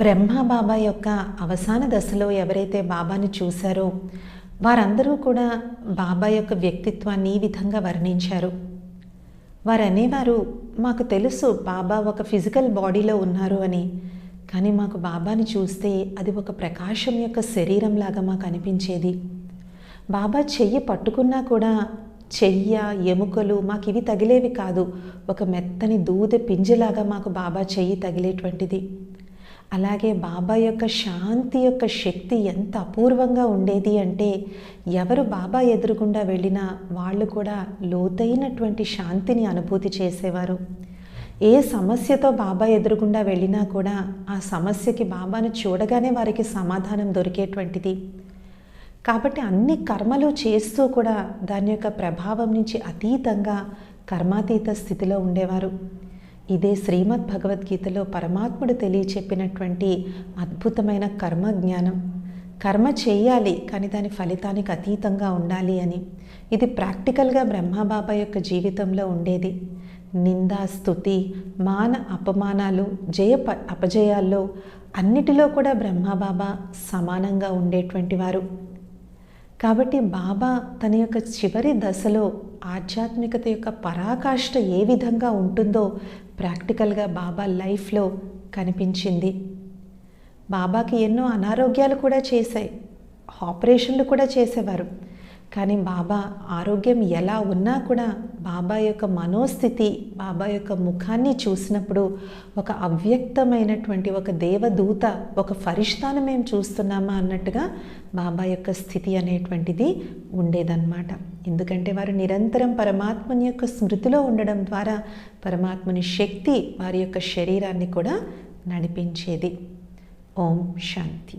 బ్రహ్మ బాబా యొక్క అవసాన దశలో ఎవరైతే బాబాని చూశారో వారందరూ కూడా బాబా యొక్క వ్యక్తిత్వాన్ని ఈ విధంగా వర్ణించారు. వారు అనేవారు మాకు తెలుసు బాబా ఒక ఫిజికల్ బాడీలో ఉన్నారు అని కానీ మాకు బాబాని చూస్తే అది ఒక ప్రకాశం యొక్క శరీరంలాగా మాకు అనిపించేది. బాబా చెయ్యి పట్టుకున్నా కూడా చెయ్య ఎముకలు మాకు ఇవి తగిలేవి కాదు ఒక మెత్తని దూద పింజలాగా మాకు బాబా చెయ్యి తగిలేటువంటిది. అలాగే బాబా యొక్క శాంతి యొక్క శక్తి ఎంత అపూర్వంగా ఉండేది అంటే ఎవరు బాబా ఎదురుగుండా వెళ్ళినా వాళ్ళు కూడా లోతైనటువంటి శాంతిని అనుభూతి చేసేవారు. ఏ సమస్యతో బాబా ఎదురుగుండా వెళ్ళినా కూడా ఆ సమస్యకి బాబాను చూడగానే వారికి సమాధానం దొరికేటువంటిది. కాబట్టి అన్ని కర్మలు చేస్తూ కూడా దాని యొక్క ప్రభావం నుంచి అతీతంగా కర్మాతీత స్థితిలో ఉండేవారు. ఇదే శ్రీమద్ భగవద్గీతలో పరమాత్ముడు తెలియచెప్పినటువంటి అద్భుతమైన కర్మ జ్ఞానం కర్మ చేయాలి కానీ దాని ఫలితానికి అతీతంగా ఉండాలి అని. ఇది ప్రాక్టికల్గా బ్రహ్మబాబా యొక్క జీవితంలో ఉండేది. నిందా స్థుతి మాన అపమానాలు జయ ప అపజయాల్లో అన్నిటిలో కూడా బ్రహ్మబాబా సమానంగా ఉండేటువంటి వారు. కాబట్టి బాబా తన యొక్క చివరి దశలో ఆధ్యాత్మికత యొక్క పరాకాష్ఠ ఏ విధంగా ఉంటుందో ప్రాక్టికల్గా బాబా లైఫ్లో కనిపించింది. బాబాకి ఎన్నో అనారోగ్యాలు కూడా చేశాయి. ఆపరేషన్లు కూడా చేసేవారు. కానీ బాబా ఆరోగ్యం ఎలా ఉన్నా కూడా బాబా యొక్క మనోస్థితి బాబా యొక్క ముఖాన్ని చూసినప్పుడు ఒక అవ్యక్తమైనటువంటి ఒక దేవదూత ఒక ఫరిష్తాను మేము చూస్తున్నామా అన్నట్టుగా బాబా యొక్క స్థితి అనేటువంటిది ఉండేదన్నమాట. ఎందుకంటే వారు నిరంతరం పరమాత్మని యొక్క స్మృతిలో ఉండడం ద్వారా పరమాత్మని శక్తి వారి యొక్క శరీరాన్ని కూడా నడిపించేది. ఓం శాంతి.